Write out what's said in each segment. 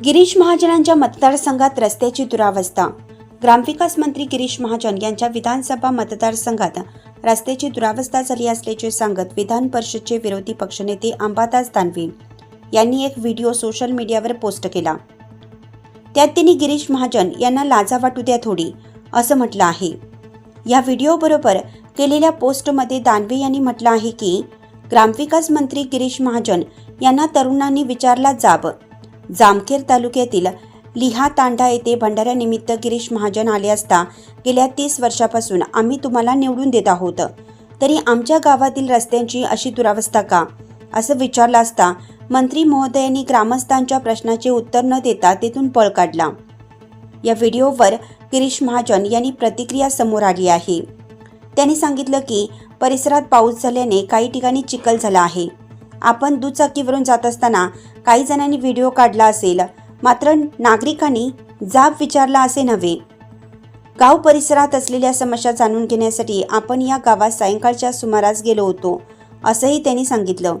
गिरीश महाजनांच्या मतदारसंघात रस्त्याची दुरावस्था. ग्रामविकास मंत्री गिरीश महाजन यांच्या विधानसभा मतदारसंघात रस्त्याची दुरावस्था झाली असल्याचे सांगत विधान परिषदचे विरोधी पक्षनेते अंबादास दानवे यांनी एक व्हिडिओ सोशल मीडियावर पोस्ट केला. त्यात त्यांनी गिरीश महाजन यांना लाजा वाटू द्या थोडी असं म्हटलं आहे. या व्हिडिओबरोबर केलेल्या पोस्टमध्ये दानवे यांनी म्हटलं आहे की ग्रामविकास मंत्री गिरीश महाजन यांना तरुणांनी विचारला जाब जामखेर तालुक्यातील लिहा तांडा येथे भंडाऱ्यानिमित्त गिरीश महाजन आले असता गेल्या तीस वर्षापासून आम्ही तुम्हाला निवडून देत आहोत. तरी आमच्या गावातील रस्त्यांची अशी दुरावस्था का? असं विचारलं असता मंत्री महोदयांनी ग्रामस्थांच्या प्रश्नाचे उत्तर न देता तेथून पळ काढला. या व्हिडिओवर गिरीश महाजन यांनी प्रतिक्रिया समोर आली आहे. त्यांनी सांगितलं की परिसरात पाऊस झाल्याने काही ठिकाणी चिखल झाला आहे. आपण दुचाकीवरून जात असताना काही जणांनी व्हिडिओ काढला असेल. मात्र नागरिकांनी जाब विचारला असे नव्हे. गाव परिसरात असलेल्या समस्या जाणून घेण्यासाठी आपण या गावात सायंकाळच्या सुमारास गेलो होतो असंही त्यांनी सांगितलं.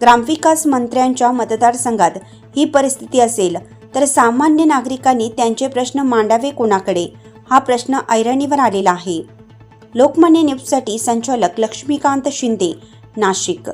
ग्रामविकास मंत्र्यांच्या मतदारसंघात ही परिस्थिती असेल तर सामान्य नागरिकांनी त्यांचे प्रश्न मांडावे कोणाकडे? हा प्रश्न ऐरणीवर आलेला आहे. लोकमान्य न्यूजसाठी संचालक लक्ष्मीकांत शिंदे नाशिक.